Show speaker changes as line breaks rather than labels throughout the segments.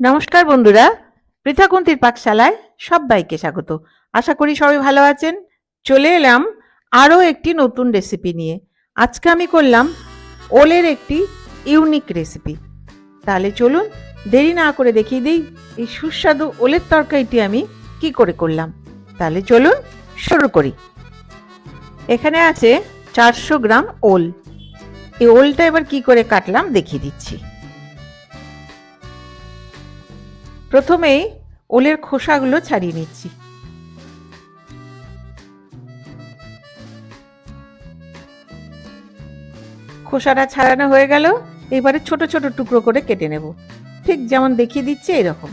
নমস্কার বন্ধুরা, পৃথাকুন্তির পাকশালায় সবাইকে স্বাগত। আশা করি সবাই ভালো আছেন। চলে এলাম আরও একটি নতুন রেসিপি নিয়ে। আজকে আমি করলাম ওলের একটি ইউনিক রেসিপি তাহলে চলুন দেরি না করে দেখিয়ে দিই এই সুস্বাদু ওলের তরকারিটি আমি কি করে করলাম। তাহলে চলুন শুরু করি। এখানে আছে চারশো গ্রাম ওল। এই ওলটা এবার কি করে কাটলাম দেখিয়ে দিচ্ছি। প্রথমেই ওলের খোসাগুলো ছাড়িয়ে নিচ্ছি। খোসাটা ছাড়ানো হয়ে গেল, এবারে ছোট ছোট টুকরো করে কেটে নেব। ঠিক যেমন দেখিয়ে দিচ্ছে এরকম।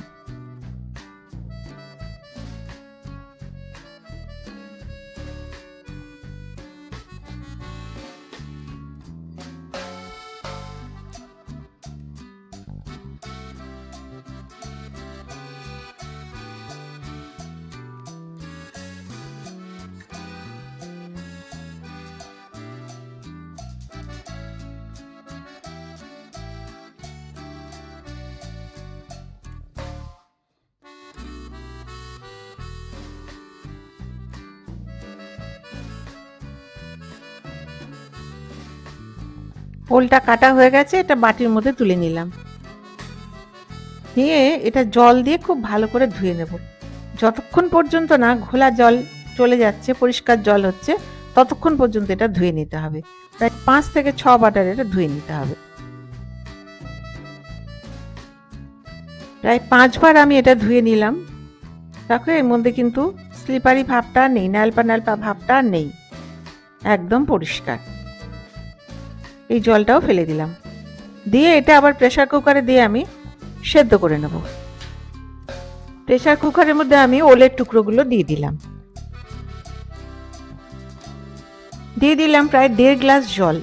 ওলটা কাটা হয়ে গেছে, এটা বাটির মধ্যে তুলে নিলাম। নিয়ে এটা জল দিয়ে খুব ভালো করে ধুয়ে নেব। যতক্ষণ পর্যন্ত না ঘোলা জল চলে যাচ্ছে, পরিষ্কার জল হচ্ছে, ততক্ষণ পর্যন্ত এটা ধুয়ে নিতে হবে। প্রায় পাঁচ থেকে ছ বাটার এটা ধুয়ে নিতে হবে। প্রায় পাঁচবার আমি এটা ধুয়ে নিলাম। দেখো, এর মধ্যে কিন্তু স্লিপারি ভাবটা নেই ন্যালপা নালপা ভাবটা নেই। একদম পরিষ্কার। এই জলটাও ফেলে দিলাম। দিয়ে এটা আবার প্রেশার কুকারে দিয়ে আমি সেদ্ধ করে নেব। প্রেশার কুকারের মধ্যে আমি ওলের টুকরোগুলো দিয়ে দিলাম। দিয়ে দিলাম প্রায় দেড় গ্লাস জল।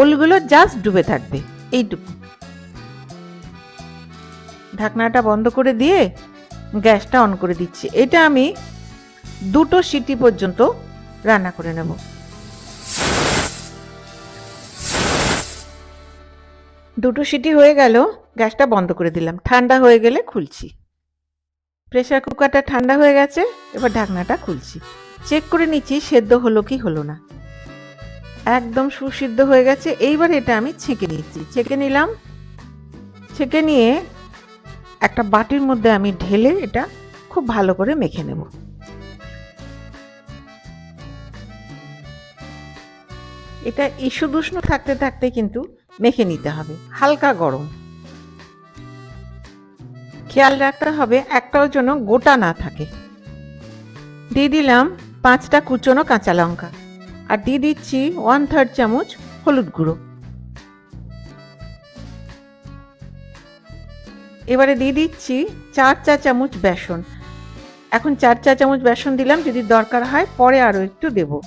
ওলগুলো জাস্ট ডুবে থাকবে, এইটুকু। ঢাকনাটা বন্ধ করে দিয়ে গ্যাসটা অন করে দিচ্ছি। এটা আমি দুটো সিটি পর্যন্ত রান্না করে নেব। দুটো সিটি হয়ে গেল, গ্যাসটা বন্ধ করে দিলাম। ঠান্ডা হয়ে গেলে খুলছি। প্রেসার কুকারটা ঠান্ডা হয়ে গেছে, এবার ঢাকনাটা খুলছি। চেক করে নিচ্ছি, সেদ্ধ হলো কি হলো না। একদম সুসিদ্ধ হয়ে গেছে, এইবার এটা আমি ছেঁকে নিচ্ছি। ছেঁকে নিলাম। ছেঁকে নিয়ে একটা বাটির মধ্যে আমি ঢেলে এটা খুব ভালো করে মেখে নেব। এটা ইস্যুদুষ্ণ থাকতে থাকতে কিন্তু মেখে নিতে হবে। হালকা গরম। খেয়াল রাখতে হবে একটাও যেন গোটা না থাকে। দিয়ে দিলাম পাঁচটা কুচনো কাঁচা লঙ্কা আর দিয়ে দিচ্ছি ওয়ান থার্ড চামচ হলুদ গুঁড়ো। এবারে দিয়ে দিচ্ছি চার চা চামচ বেসন। এখন চার চা চামচ বেসন দিলাম, যদি দরকার হয় পরে আরও একটু দেব।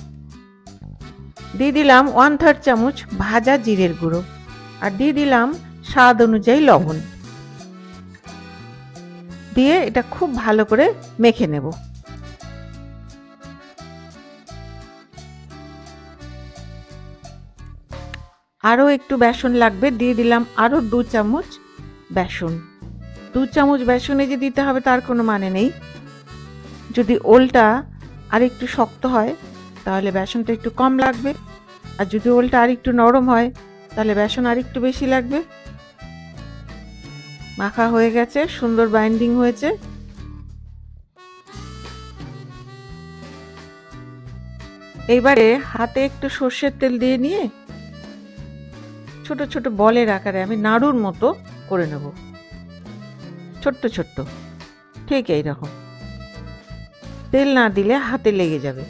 দিয়ে দিলাম ওয়ান থার্ড চামচ ভাজা জিরের গুঁড়ো। আর দিয়ে দিলাম স্বাদ অনুযায়ী লবণ। দিয়ে এটা খুব ভালো করে মেখে নেব। আরও একটু বেসন লাগবে, দিয়ে দিলাম আরও দু চামচ বেসন। দু চামচ বেসনে যে দিতে হবে তার কোনো মানে নেই। যদি ওলটা আর একটু শক্ত হয়, তাহলে বেসনটা একটু কম লাগবে। আর যদি ওলটা আর একটু নরম হয় তাহলে বেসন আর একটু বেশি লাগবে। মাখা হয়ে গেছে, সুন্দর বাইন্ডিং হয়েছে। এইবারে হাতে একটু সর্ষের তেল দিয়ে নিয়ে ছোট ছোট বলের আকারে আমি নাড়ুর মতো করে নেব। ছোট্ট ছোট্ট, ঠিক এইরকম। তেল না দিলে হাতে লেগে যাবে।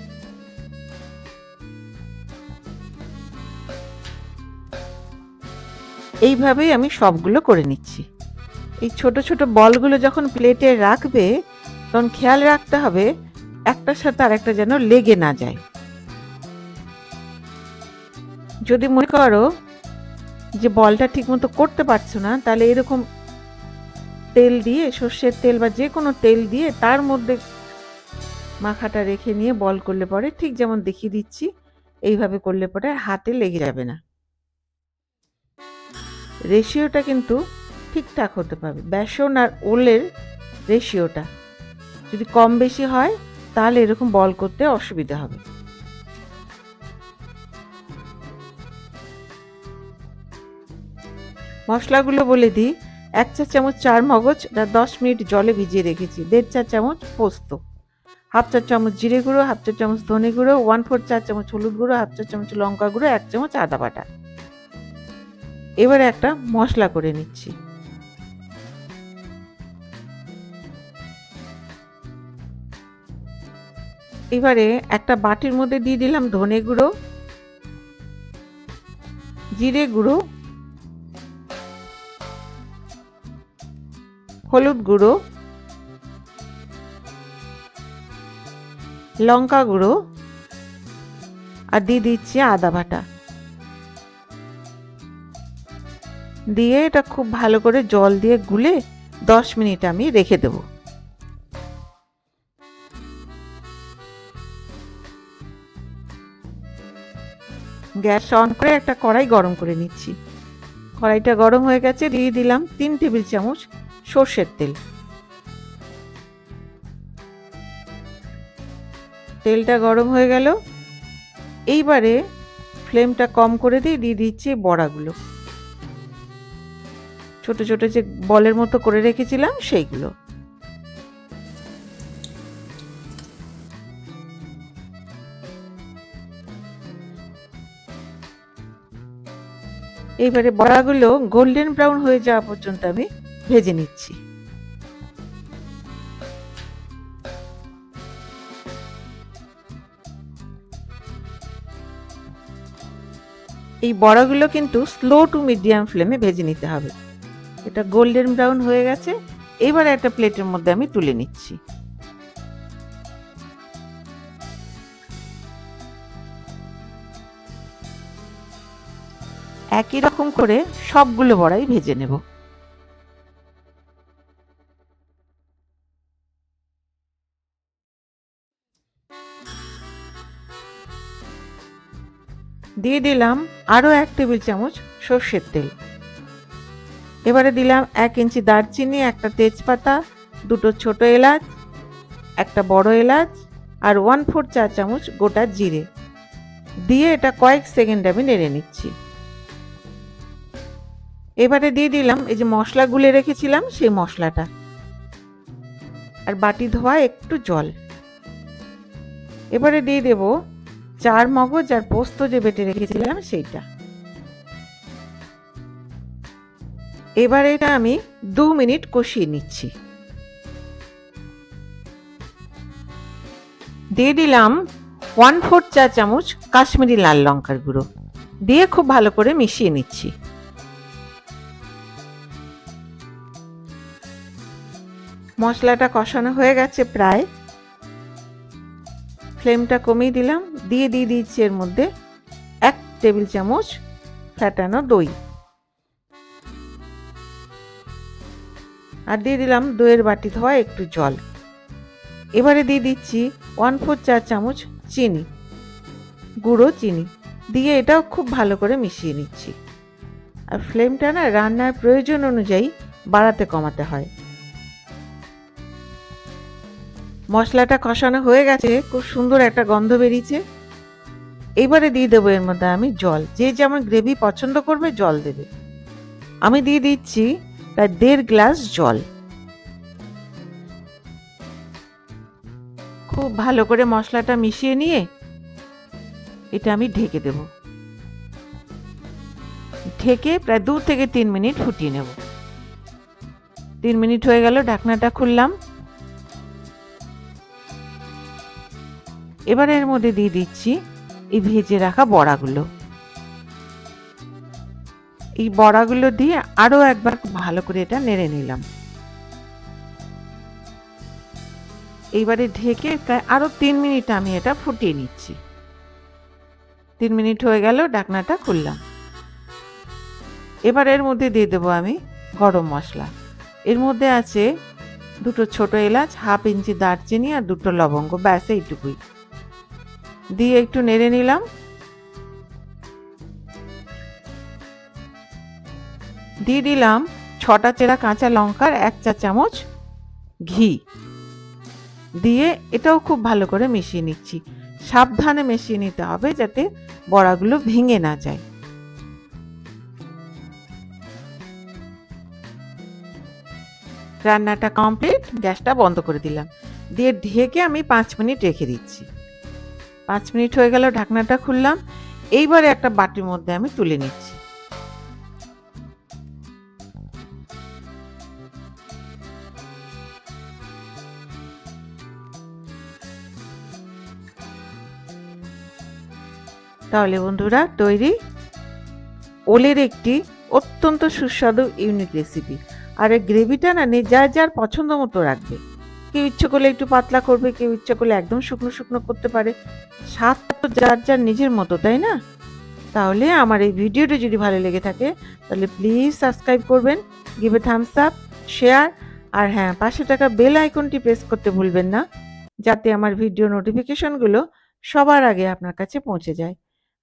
এইভাবেই আমি সবগুলো করে নিচ্ছি। এই ছোট ছোট বলগুলো যখন প্লেটে রাখবে, তখন খেয়াল রাখতে হবে একটার সাথে আরেকটা যেন লেগে না যায়। যদি মনে করো যে বলটা ঠিকমতো করতে পারছ না, তাহলে এরকম তেল দিয়ে, সর্ষের তেল বা যে কোনো তেল দিয়ে তার মধ্যে মাখাটা রেখে নিয়ে বল করলে পরে ঠিক যেমন দেখিয়ে দিচ্ছি, এইভাবে করলে পরে হাতে লেগে যাবে না। রেশিওটা কিন্তু ঠিকঠাক হতে পারবে। বেসন আর ওলের রেশিওটা। যদি কম বেশি হয়, তাহলে এরকম বল করতে অসুবিধা হবে। মশলাগুলো বলে দিই। এক চা চামচ চার মগজ এটা দশ মিনিট জলে ভিজিয়ে রেখেছি। দেড় চা চামচ পোস্ত। হাফ চা চামচ জিরে গুঁড়ো, হাফ চা চামচ ধনে গুঁড়ো ওয়ান ফোর চা চামচ হলুদ গুঁড়ো, হাফ চা চামচ লঙ্কা গুঁড়ো, এক চামচ আদা বাটা। এবারে একটা মশলা করে নিচ্ছি। এবারে একটা বাটির মধ্যে দিয়ে দিলাম ধনে গুঁড়ো, জিরে গুঁড়ো, হলুদ গুঁড়ো, লঙ্কা গুঁড়ো, আর দিয়ে দিচ্ছি আদা বাটা। দিয়ে এটা খুব ভালো করে জল দিয়ে গুলে দশ মিনিট আমি রেখে দেব। গ্যাস অন করে একটা কড়াই গরম করে নিচ্ছি। কড়াইটা গরম হয়ে গেছে, দিয়ে দিলাম তিন টেবিল চামচ সর্ষের তেল। তেলটা গরম হয়ে গেল। এইবারে ফ্লেমটা কম করে দিয়ে দিয়ে দিচ্ছি বড়াগুলো। ছোট ছোট যে বলের মতো করে রেখেছিলাম সেইগুলো। এইবারে বড়াগুলো গোল্ডেন ব্রাউন হয়ে যাওয়া পর্যন্ত আমি ভেজে নিচ্ছি। এই বড়াগুলো কিন্তু স্লো টু মিডিয়াম ফ্লেমে ভেজে নিতে হবে। এটা গোল্ডেন ব্রাউন হয়ে গেছে। এবার একটা প্লেটের মধ্যে আমি তুলে নিচ্ছি। একই রকম করে সবগুলো বড়াই ভেজে নেব। দিয়ে দিলাম আরও এক টেবিল চামচ সর্ষের তেল। এবারে দিলাম এক ইঞ্চি দারচিনি, একটা তেজপাতা, দুটো ছোট এলাচ, একটা বড় এলাচ আর ওয়ান ফোর চা চামচ গোটা জিরে। দিয়ে এটা কয়েক সেকেন্ড আমি নেড়ে নিচ্ছি। এবারে দিয়ে দিলাম এই যে মশলা গুলে রেখেছিলাম সেই মশলাটা। আর বাটি ধোয়া একটু জল। এবারে দিয়ে দেব চার মগজ আর পোস্ত যে বেটে রেখেছিলাম সেইটা। এবার এটা আমি দু মিনিট কষিয়ে নিচ্ছি। দিয়ে দিলাম ওয়ান ফোর চা চামচ কাশ্মীরি লাল লঙ্কার গুঁড়ো। দিয়ে খুব ভালো করে মিশিয়ে নিচ্ছি। মশলাটা কষানো হয়ে গেছে প্রায়। ফ্লেমটা কমিয়ে দিলাম। দিয়ে দিয়ে দিচ্ছি এর মধ্যে এক টেবিল চামচ ফ্যাটানো দই। আর দিয়ে দিলাম দইয়ের বাটি ধোয়া একটু জল। এবারে দিয়ে দিচ্ছি ওয়ান ফোর চার চামচ চিনি, গুঁড়ো চিনি। দিয়ে এটাও খুব ভালো করে মিশিয়ে নিচ্ছি। আর ফ্লেমটা না রান্নার প্রয়োজন অনুযায়ী বাড়াতে কমাতে হয়। মশলাটা কষানো হয়ে গেছে, খুব সুন্দর একটা গন্ধ বেরিয়েছে। এবারে দিয়ে দেবো এর মধ্যে আমি জল। যে যেমন গ্রেভি পছন্দ করবে জল দেবে। আমি দিয়ে দিচ্ছি প্রায় দেড় গ্লাস জল। খুব ভালো করে মশলাটা মিশিয়ে নিয়ে এটা আমি ঢেকে দেব। ঢেকে প্রায় দু থেকে তিন মিনিট ফুটিয়ে নেব। তিন মিনিট হয়ে গেল, ঢাকনাটা খুললাম। এবার এর মধ্যে দিয়ে দিচ্ছি এই ভেজে রাখা বড়াগুলো। এই বড়াগুলো দিয়ে আরও একবার ভালো করে এটা নেড়ে নিলাম। এইবারে ঢেকে প্রায় আরও তিন মিনিট আমি এটা ফুটিয়ে নিচ্ছি। তিন মিনিট হয়ে গেল, ডাকনাটা খুললাম। এবার এর মধ্যে দিয়ে দেবো আমি গরম মশলা। এর মধ্যে আছে দুটো ছোট এলাচ, হাফ ইঞ্চি দারচিনি আর দুটো লবঙ্গ, ব্যাস এইটুকুই। দিয়ে একটু নেড়ে নিলাম। দিয়ে দিলাম ছটা চেরা কাঁচা লঙ্কার এক চা চামচ ঘি। দিয়ে এটাও খুব ভালো করে মিশিয়ে নিচ্ছি। সাবধানে মিশিয়ে নিতে হবে যাতে বড়াগুলো ভেঙে না যায়। রান্নাটা কমপ্লিট, গ্যাসটা বন্ধ করে দিলাম। দিয়ে ঢেকে আমি পাঁচ মিনিট রেখে দিচ্ছি। পাঁচ মিনিট হয়ে গেল, ঢাকনাটা খুললাম। এইবারে একটা বাটির মধ্যে আমি তুলে নিচ্ছি। তাহলে বন্ধুরা তৈরি ওলের একটি অত্যন্ত সুস্বাদু ইউনিক রেসিপি আর এই গ্রেভিটা না নে যার যার পছন্দ মতো রাখবে। কেউ ইচ্ছে করলে একটু পাতলা করবে, কেউ ইচ্ছে করলে একদম শুকনো শুকনো করতে পারে। স্বাদটা তো যার যার নিজের মতো, তাই না? তাহলে আমার এই ভিডিওটা যদি ভালো লেগে থাকে, তাহলে প্লিজ সাবস্ক্রাইব করবেন গিভে থামস আপ শেয়ার আর হ্যাঁ পাশে থাকা বেল আইকনটি প্রেস করতে ভুলবেন না, যাতে আমার ভিডিও নোটিফিকেশনগুলো সবার আগে আপনার কাছে পৌঁছে যায়।